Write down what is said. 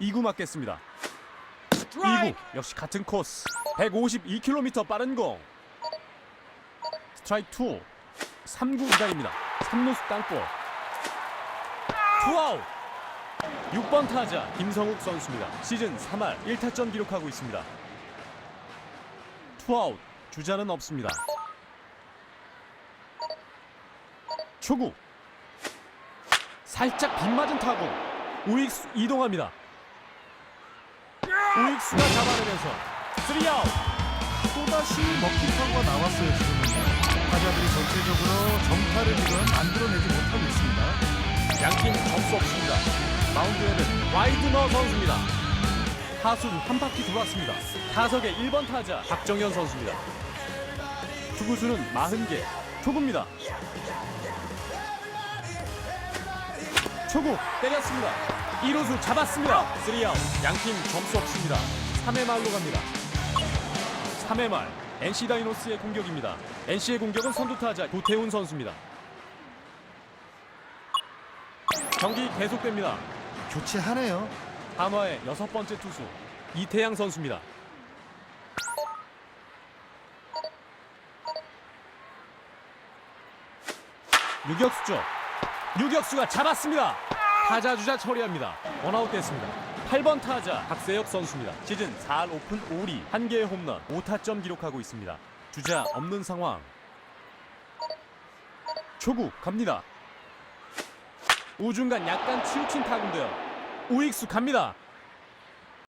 2구 맞겠습니다. 2구 역시 같은 코스. 152km 빠른 공 스트라이크 2 3구 이다입니다. 3루수 땅볼. 투아웃 6번 타자 김성욱 선수입니다. 시즌 3할 1타점 기록하고 있습니다. 투아웃 주자는 없습니다. 초구. 살짝 빗맞은 타구. 우익수 이동합니다 우익수가 잡아내면서 3아웃 또다시 먹힌 타구가 나왔어요 지금은 타자들이 전체적으로 정타를 지금 만들어내지 못하고 있습니다 양팀 점수 없습니다. 마운드에는 와이드너 선수입니다. 타순 한 바퀴 돌았습니다. 타석의 1번 타자 박정현 선수입니다. 투구수는 40개. 초구입니다. 초구 때렸습니다. 1루수 잡았습니다. 3아웃. 양팀 점수 없습니다. 3회 말로 갑니다. 3회 말 NC 다이노스의 공격입니다. NC의 공격은 선두 타자 도태훈 선수입니다. 경기 계속됩니다. 교체하네요 한화의 여섯 번째 투수 이태양 선수입니다. 유격수죠. 유격수가 잡았습니다. 타자 주자 처리합니다. 원아웃 됐습니다. 8번 타자 박세혁 선수입니다. 시즌 4할 오픈 5리 1개의 홈런 5타점 기록하고 있습니다. 주자 없는 상황. 초구 갑니다. 우중간 약간 치우친 타구인데요. 우익수 갑니다.